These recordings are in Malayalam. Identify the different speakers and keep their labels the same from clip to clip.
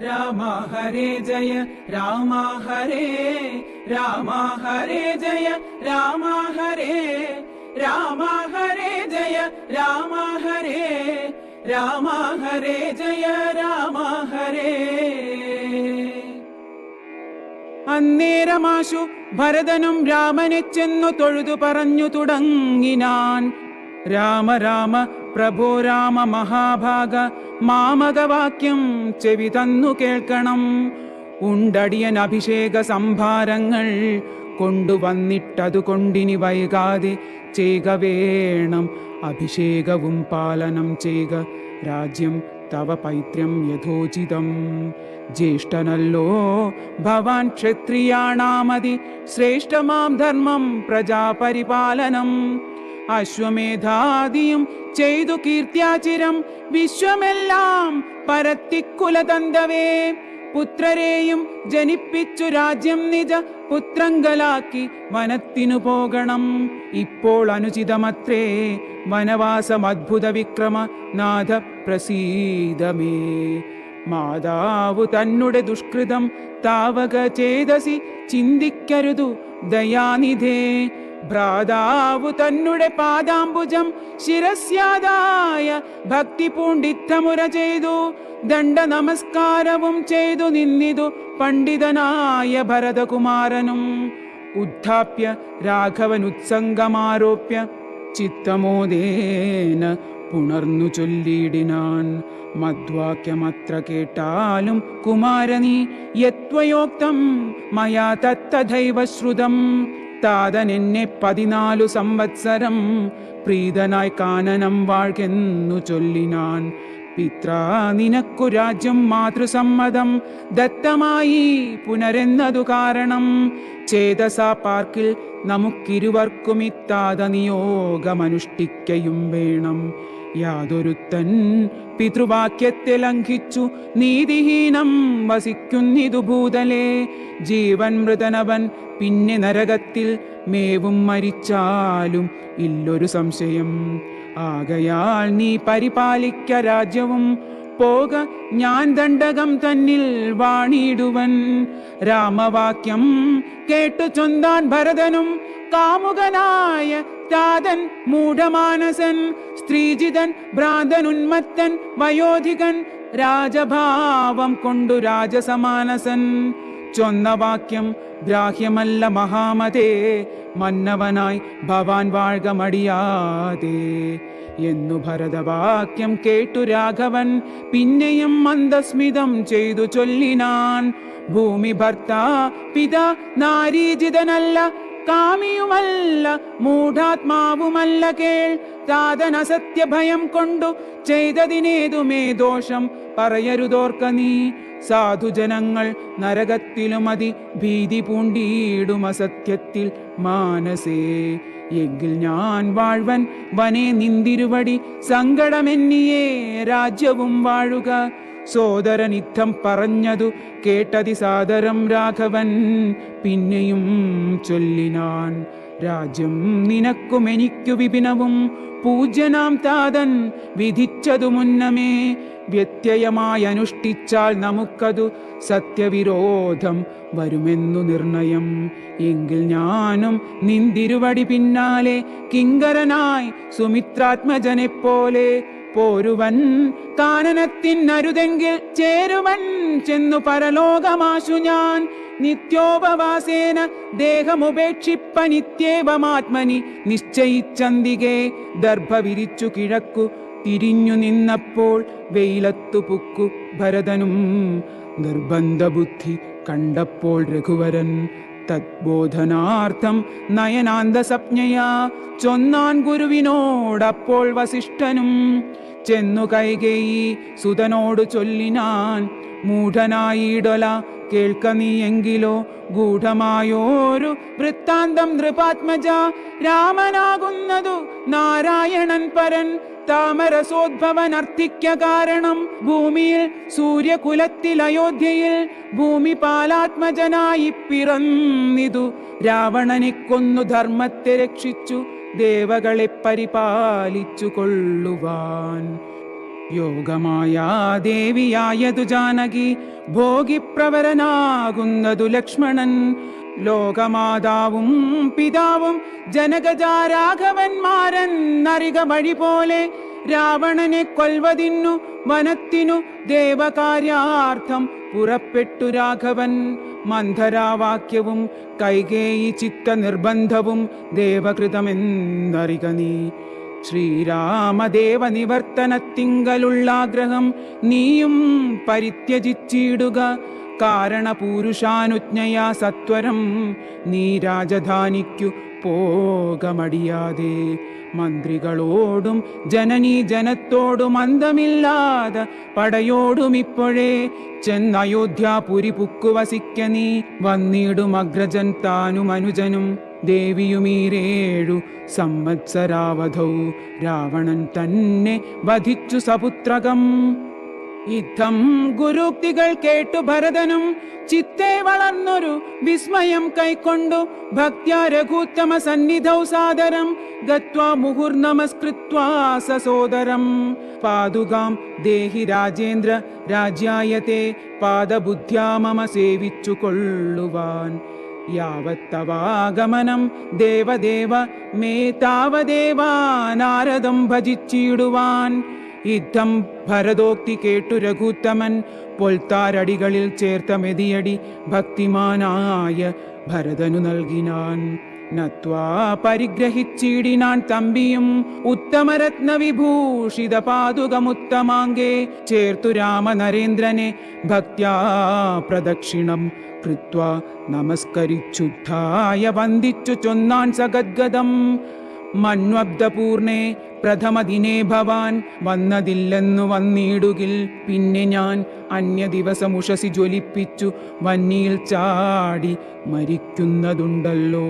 Speaker 1: രാമ ഹരേ ജയ രാമ ഹരേ രാമ ഹരേ ജയ രാമ ഹരേ രാമ ഹരേ ജയ രാമ ഹരേ രാമ ഹരേ ജയ രാമ ഹരേ അന്നേരമാശു ഭരതനും രാമനെ ചെന്നു തൊഴുതു പറഞ്ഞു തുടങ്ങിനാൻ രാമ രാമ പ്രഭോ രാമ മഹാഭാഗ മാമകവാക്യം ചെവി തന്നു കേൾക്കണം. ഉണ്ടടിയൻ അഭിഷേക സംഭാരങ്ങൾ കൊണ്ടുവന്നിട്ടതു കൊണ്ടിനി വൈകാതെ ചെയ്യുക വേണം. അഭിഷേകവും പാലനം ചെയ്യുക രാജ്യം തവ പൈത്രം യഥോചിതം. ജ്യേഷ്ഠനല്ലോ ഭവാൻ ക്ഷത്രിയാണാമതി ശ്രേഷ്ഠമാം ധർമ്മം പ്രജാപരിപാലനം. അശ്വമേധാദിയും ചെയ്തു കീർത്തിയാചിരം വിശ്വമെല്ലാം പരത്തിക്കുലതന്തവേ. പുത്രരെയും ജനിപ്പിച്ചു രാജ്യം നിജ പുത്രങ്കലാക്കി വനത്തിനു പോകണം. ഇപ്പോൾ അനുചിതമത്രേ വനവാസം അദ്ഭുത വിക്രമ നാഥ പ്രസീതമേ. മാതാവു തന്നുടെ ദുഷ്കൃതം താവക ചേതസി ചിന്തിക്കരുതു ദയാനിധേ. ഭ്രാതാവു തന്നുടെ പാദാംബുജം ശിരസ്യാദായ ഭക്തി പൂണ്ടിത്തമുര ചെയ്തു. ദണ്ഡ നമസ്കാരവും ചെയ്തു നിന്നിതു പണ്ഡിതനായ ഭരതകുമാരനും. ഉദ്ധാപ്യ രാഘവൻ ഉത്സംഗമാരോപ്യ ചിത്തമോദേന പുണർന്നു ചൊല്ലിയിടിനാൻ. മദ്വാക്യമത്ര കേട്ടാലും കുമാരനീ യത്വയോക്തം മയാ തത്തഥൈവ ശ്രുതം താതൻ നിന്നെ പതിനാലു സംവത്സരം പ്രീതനായി കാനനം വാഴ്കെന്നു ചൊല്ലിനാൻ. പിത്ര നിനക്കു രാജ്യം മാതൃസമ്മതം ദത്തമായി പുനരെന്നതു കാരണം. ചേതസാ പാർക്കിൽ നമുക്കിരുവർക്കും ഇത്താത നിയോഗമനുഷ്ഠിക്കയും വേണം. യാതൊരുത്തൻ പിതൃവാക്യത്തെ ലംഘിച്ചു നീതിഹീനം വസിക്കുന്നിതു ഭൂതലേ. ജീവൻ മൃതനവൻ പിന്നെ നരകത്തിൽ മേവും മരിച്ചാലും ഇല്ലൊരു സംശയം. ആകയാൽ നീ പരിപാലിക്ക രാജ്യവും. പോക ഞാൻ ദണ്ഡകം തന്നിൽ വാണിടുവൻ രാമവാക്യം കേട്ടു ചൊന്താൻ ഭരതനും കാമുകനായ താതൻ മൂഢമാനസൻ സ്ത്രീജിതൻ ഭ്രാന്തനുന്മത്തൻ വയോധികൻ രാജഭാവം കൊണ്ടു രാജസമാനസൻ. ചൊന്ന വാക്യം ഗ്രാഹ്യമല്ല മഹാമതേ മന്നവനായി ഭവാൻ വാഴ്ക മടിയാതെ എന്നു ഭരതവാക്യം കേട്ടു രാഘവൻ. പിന്നെയും മന്ദസ്മിതം ചെയ്തു ചൊല്ലിനാൻ. ഭൂമി ഭർത്ത പിത നാരീജിതനല്ല കാമിയുമല്ല മൂഢാത്മാവുമല്ല കേൾ. താതന സത്യഭയം കൊണ്ടു ചെയ്തതിനേതുമേ ദോഷം പറയരുതോർക്ക നീ. സാധുജനങ്ങൾ നരകത്തിലും അതി ഭീതി പൂണ്ടിയിടും അസത്യത്തിൽ മാനസേ. എങ്കിൽ ഞാൻ വാഴ്വൻ വനേ നിന്തിരുവടി സങ്കടമെന്നിയേ രാജ്യവും വാഴുക. സോദരൻ ഇത്തം പറഞ്ഞതു കേട്ടതി സാദരം രാഘവൻ. പിന്നെയും ചൊല്ലിനാൻ രാജ്യം നിനക്കും എനിക്കു വിപിനവും. പൂജ്യനാം താതൻ വിധിച്ചതു മുന്നമേ വ്യത്യയമായി അനുഷ്ഠിച്ചാൽ നമുക്കതു സത്യവിരോധം വരുമെന്നു നിർണയം. എങ്കിൽ ഞാനും നിന്തിരുവടി പിന്നാലെ കിങ്കരനായി സുമിത്രാത്മജനെപ്പോലെ പോരുവൻ കാനനത്തിനരുതെങ്കിൽ ചേരുവൻ ചെന്നു പരലോകമാശു ഞാൻ. നിത്യോപവാസേന ദേഹമുപേക്ഷിപ്പ നിത്യേവമാത്മനി നിശ്ചയിച്ചന്തികെ ദർഭ വിരിച്ചു കിഴക്കു തിരിഞ്ഞു നിന്നപ്പോൾ വെയിലത്തു പുക്കു ഭരതനും നിർബന്ധ ബുദ്ധി കണ്ടപ്പോൾ രഘുവരൻ തദ്ബോധനാർത്ഥം നയനാന്ത സപ്ഞയാ ചൊന്നാൻ ഗുരുവിനോടപ്പോൾ വസിഷ്ഠനും ചെന്നു കൈകേയി സുതനോട് ചൊല്ലിനാൻ മൂഢനായിടല കേൾക്ക നീയെങ്കിലോ ഗൂഢമായോരു വൃത്താന്തം നൃപാത്മജ രാമനാകുന്നതു നാരായണൻ പരൻ താമരസോദ്ഭവൻ അർത്ഥിക്ക കാരണം. ഭൂമിയിൽ സൂര്യകുലത്തിൽ അയോധ്യയിൽ ഭൂമി പാലാത്മജനായി പിറന്നിതു. രാവണനെ കൊന്നു ധർമ്മത്തെ രക്ഷിച്ചു. ദേവകളെ പരിപാലിച്ചു കൊള്ളുവാൻ. യോഗമായ ദേവിയായതു ജാനകി ഭോഗിപ്രവരനാകുന്നതു ലക്ഷ്മണൻ. ലോകമാതാവും പിതാവും ജനകജാരാഘവന്മാരെന്നറിക വഴി പോലെ രാവണനെ കൊൽവതിന്നു വനത്തിനു ദേവകാര്യാർത്ഥം പുറപ്പെട്ടു രാഘവൻ. മന്ധരാവാക്യവും കൈകേയി ചിത്ത നിർബന്ധവും ദേവകൃതമെന്നറിക നീ. ശ്രീരാമദേവ നിവർത്തനത്തിങ്കലുള്ളാഗ്രഹം നീയും പരിത്യജിച്ചിടുക. കാരണപൂരുഷാനുജ്ഞയാ സത്വരം നീ രാജധാനിക്കു പോകമടിയാതെ. മന്ത്രികളോടും ജനനീ ജനത്തോടും അന്തമില്ലാതെ പടയോടും ഇപ്പോഴേ ചെന്നയോധ്യാപുരി പുക്കുവസിക്ക നീ. വന്നിടും അഗ്രജൻ താനും അനുജനും. ദേവിയുമീരേഴു സംവത്സരാവധൗ. രാവണൻ തന്നെ വധിച്ചു സപുത്രകം. യുദ്ധം ഗുരുക്തികൾ കേട്ടു ഭരതനും ചിത്തെ വളർന്നൊരു വിസ്മയം കൈക്കൊണ്ടു ഭക്ത്യാ രഘുത്തമ സന്നിധൗ സാദരം ഗത്വാ മുഹുർനമസ്കൃത്വാ സസോദരം. പാതുകാം ദേഹി രാജേന്ദ്ര രാജ്യായത്തെ പാദബുദ്ധ്യാ മമ സേവിച്ചു കൊള്ളുവാൻ യാവത്തവാഗമനം ദേവദേവ മേ താവദേവാ നാരദം ഭജിച്ചിടുവാൻ. യുദ്ധം ഭരതോക്തി കേട്ടു രഘുത്തമൻ. പൊൽത്താരടികളിൽ ചേർത്ത മെതിയടി ഭക്തിമാനായ ഭരതനു നൽകിനാൻ. നത്വാ പരിഗ്രഹിച്ചിടിനാൻ തമ്പിയും ഉത്തമരത്ന വിഭൂഷിത പാതുകമുത്തമാങ്കേ ചേർത്തു രാമനരേന്ദ്രനെ ഭക്ത്യാ പ്രദക്ഷിണം കൃത്വ നമസ്കരിച്ചുദ്ധായ വന്ദിച്ചു ചൊന്നാൻ സഗദ്ഗതം. മണ്വബ്ദപൂർണേ പ്രഥമ ദിനേ ഭവാൻ വന്നതില്ലെന്നു വന്നിടുകിൽ പിന്നെ ഞാൻ അന്യ ദിവസം ഉഷസി ജ്വലിപ്പിച്ചു വന്നിയിൽ ചാടി മരിക്കുന്നതുണ്ടല്ലോ.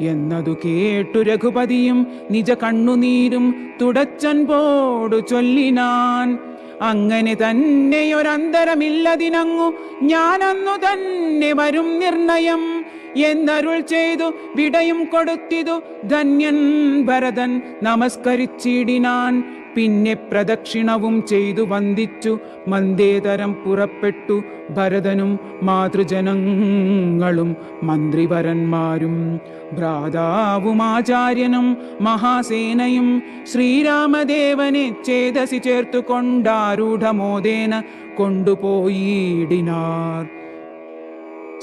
Speaker 1: എന്നതു കേട്ടു രഘുപതിയും നിജ കണ്ണുനീരും തുടച്ചൻ തുടച്ചൻപോടു ചൊല്ലിനാൻ. അങ്ങനെ തന്നെയൊരന്തരമില്ലതിനങ്ങു ഞാനന്നു തന്നെ വരും നിർണയം. എന്നരുൾ ചെയ്തു വിടയും കൊടുത്തിതു. ധന്യൻ ഭരതൻ നമസ്കരിച്ചിടിനാൻ. പിന്നെ പ്രദക്ഷിണവും ചെയ്തു വന്ദിച്ചു. മന്ദേതരം പുറപ്പെട്ടു. ഭരതനും മാതൃജനങ്ങളും മന്ത്രിവരന്മാരും ഭ്രാതാവും ആചാര്യനും മഹാസേനയും ശ്രീരാമദേവനെ ചേതസി ചേർത്തു കൊണ്ടാരൂഢമോദേന കൊണ്ടുപോയിടിനാർ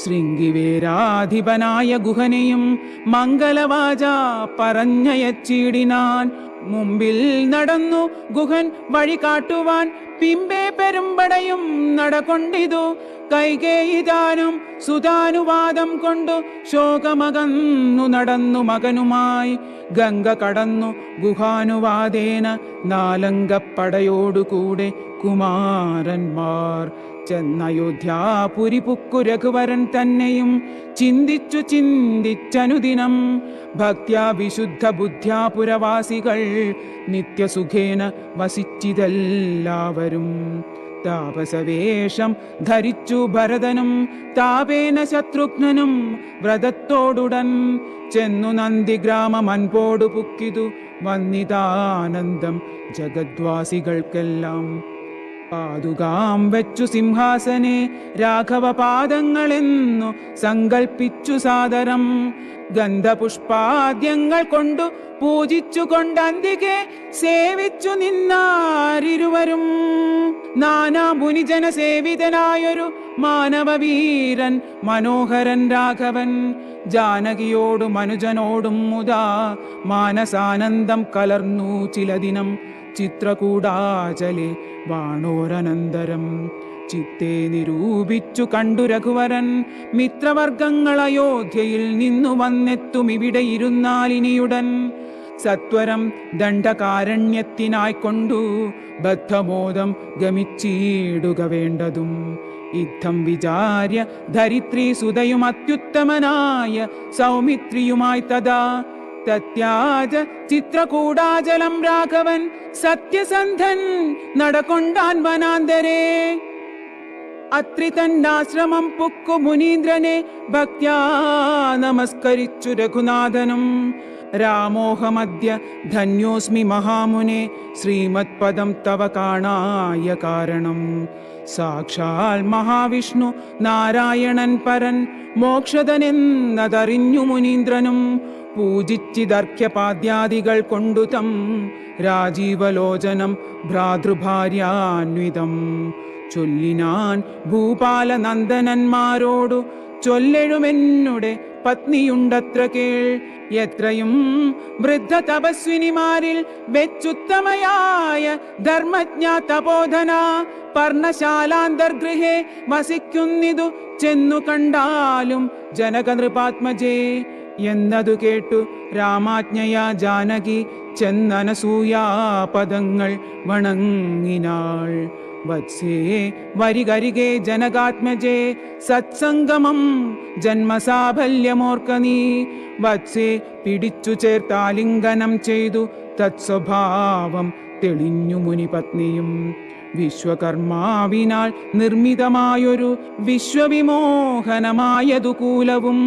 Speaker 1: ശൃംഗിവേരാധിപനായ ഗുഹനെയും മംഗലവാച പറഞ്ഞയച്ചിടിനാൻ. മുമ്പിൽ നടന്നു ഗുഹൻ വഴി കാട്ടുവാൻ പിമ്പേ പെരുമ്പടയും നടകൊണ്ടിതു. കൈകേയിതാനും സുതാനുവാദം കൊണ്ടു ശോകമകന്നു നടന്നു മകനുമായി. ഗംഗ കടന്നു ഗുഹാനുവാദേന നാലങ്കപ്പടയോടുകൂടെ കുമാരന്മാർ ചെന്നയോധ്യാപുരി പുക്കു രഘുവരൻ തന്നെയും ചിന്തിച്ചു ചിന്തിച്ചനുദിനം ഭക്ത്യാ വിശുദ്ധ ബുദ്ധ്യാപുരവാസികൾ നിത്യസുഖേന വസിച്ചിതെല്ലാവരും. താപസവേഷം ധരിച്ചു ഭരതനും താപേന ശത്രുഘ്നനും വ്രതത്തോടുടൻ ചെന്നു നന്ദിഗ്രാമം അൻപോടു പുക്കിതു വന്നിതാനന്ദം ജഗദ്വാസികൾക്കെല്ലാം. പാതുകാം വെച്ചു സിംഹാസനെ രാഘവ പാദങ്ങളെന്നു സങ്കൽപ്പിച്ചു സാദരം. ഗന്ധപുഷ്പാദ്യങ്ങൾ കൊണ്ടു പൂജിച്ചു കൊണ്ടന്തികെ സേവിച്ചു നിന്നാരിരുവരും. നാനാ മുനിജന സേവിതനായൊരു മാനവവീരൻ മനോഹരൻ രാഘവൻ. ജാനകിയോടും മനുജനോടും മുതാ മാനസാനന്ദം കലർന്നു ചില ദിനം ചിത്രകൂടാചലെ വാണോരനന്തരം. ചിത്തെ നിരൂപിച്ചു കണ്ടു രഘുവരൻ. മിത്രവർഗങ്ങൾ അയോധ്യയിൽ നിന്നു വന്നെത്തും ഇവിടെ ഇരുന്നാലിനിയുടൻ സത്വരം ദണ്ഡകാരണ്യത്തിനായിക്കൊണ്ടു ബദ്ധമോദം ഗമിച്ചിടുക വേണ്ടതും. യുദ്ധം വിചാര്യ ധരിത്രി സുതയും അത്യുത്തമനായ സൗമിത്രിയുമായി തഥാ തത്യാജ ചിത്രകൂടാചലം രാഘവൻ സത്യസന്ധൻ നടകൊണ്ടാൻ വനാന്തരേ. അത്രി തന്നാശ്രമം പുക്കു മുനീന്ദ്രനെ ഭക്യാ നമസ്കരിച്ചു രഘുനാഥനും. രാമോഹമദ്യ ധന്യോസ്മി മഹാമുനെ ശ്രീമത് പദം തവ കാണായ കാരണം. സാക്ഷാൽ മഹാവിഷ്ണു നാരായണൻ പരൻ മോക്ഷതനെന്നതറിഞ്ഞു മുനീന്ദ്രനും. പൂജിച്ചിതർഘ്യപാദ്യാദികൾ കൊണ്ടു തം രാജീവലോചനം ഭ്രാതൃഭാര്യാന്വിതം. ചൊല്ലിനാൻ ഭൂപാലനന്ദനന്മാരോടു ചൊല്ലെഴുമെന്നുടെ പത്നിയുണ്ടത്ര കേൾ. എത്രയും വൃദ്ധ തപസ്വിനിമാരിൽ വെച്ചുത്തമയായ ധർമ്മജ്ഞ തപോധന പർണശാലാന്തർഗൃഹേ വസിക്കുന്നിതു ചെന്നു കണ്ടാലും ജനകനൃപാത്മജേ. എന്നതു കേട്ടു രാമാജ്ഞയാ ജാനകി ചെന്നനസൂയാപദങ്ങൾ വണങ്ങിനാൾ. വത്സേ വരികരികെ ജനകാത്മജേ സത്സംഗമം ജന്മസാഫല്യമോർക്ക നീ. വത്സേ പിടിച്ചു ചേർത്താലിംഗനം ചെയ്തു തത്സ്വഭാവം തെളിഞ്ഞു മുനിപത്നിയും. വിശ്വകർമാവിനാൽ നിർമ്മിതമായൊരു വിശ്വവിമോഹനമായതു കൂലവും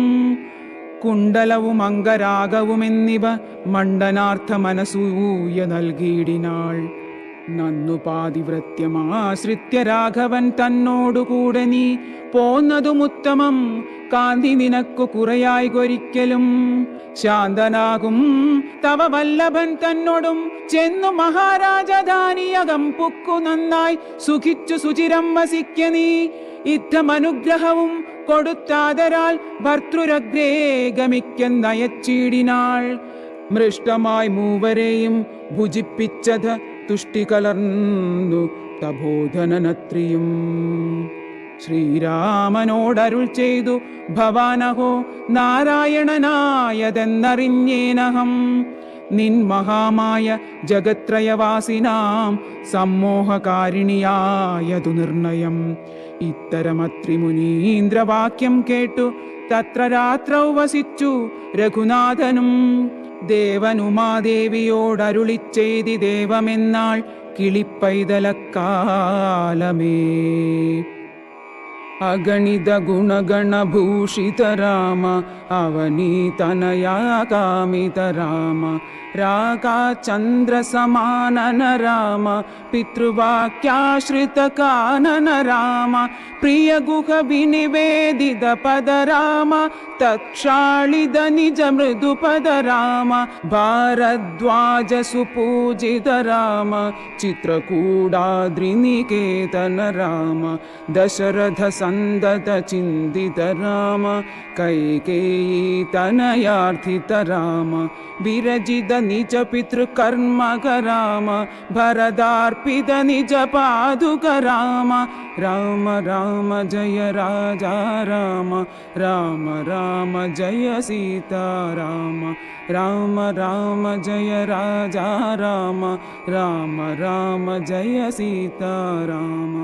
Speaker 1: കുണ്ടലവും അംഗരാഗവും എന്നിവ മണ്ഡനാർത്ഥ മനസൂയ നൽകിയിടിനാൾ. നന്നു പാതിവൃത്യമാശ്രിത്യ രാഘവൻ തന്നോടുകൂടെ നീ പോന്നതുമുത്തമം. കാന്തി നിനക്കു കുറയായി കൊരിക്കലും. ശാന്തനാകും തവ വല്ലഭൻ തന്നോടും. ചെന്നു മഹാരാജധാനിയകം പുക്കു നന്നായി സുഖിച്ചു സുചിരം വസിക്ക നീ. യുദ്ധമനുഗ്രഹവും കൊടുത്താതരാൽ ഭർത്തൃരഗ്രേ ഗമിക്കെന്നയച്ചിടിനാൾ മൃഷ്ടമായി മൂവരെയും ഭുജിപ്പിച്ചത് തുഷ്ടി കലർന്നു തബോധനനത്രിയും ശ്രീരാമനോടരുൾ ചെയ്തു ഭവാനഹോ നാരായണനായതെന്നറിഞ്ഞേനഹം. നിൻ മഹാമായ ജഗത്രയവാസിനാം സമ്മോഹകാരിണിയായതു നിർണയം. ഇത്തരമത്രിമുനീന്ദ്രവാക്യം കേട്ടു. തത്ര രാത്രൗ വസിച്ചു രഘുനാഥനും. ദേവനുമാദേവിയോടരുളിച്ചെയ്തി ദേവമെന്നാൾ കിളിപ്പൈതലക്കാലമേ. അഗണിത ഗുണഗണഭൂഷിത രാമ അവനീതനയാ കാമിത രാമ रागाचन्द्रसमानन चन्द्र समानन राम पितृवाक्याश्रितकान राम प्रियगुख विनिवेदिद पद राम तत्क्षालिद निज मृदुपद राम भारद्वाज सुपूजित राम चित्रकूडाद्रिनिकेतन राम दशरथ सन्दत चिन्तित राम कैकेयीतनयार्थित रामजिद निज पितृकर्मक राम भरदार्पित निजपादुक राम राम राम जय राजा राम राम राम जय सीता राम राम राम जय राजा राम राम राम जय सीता राम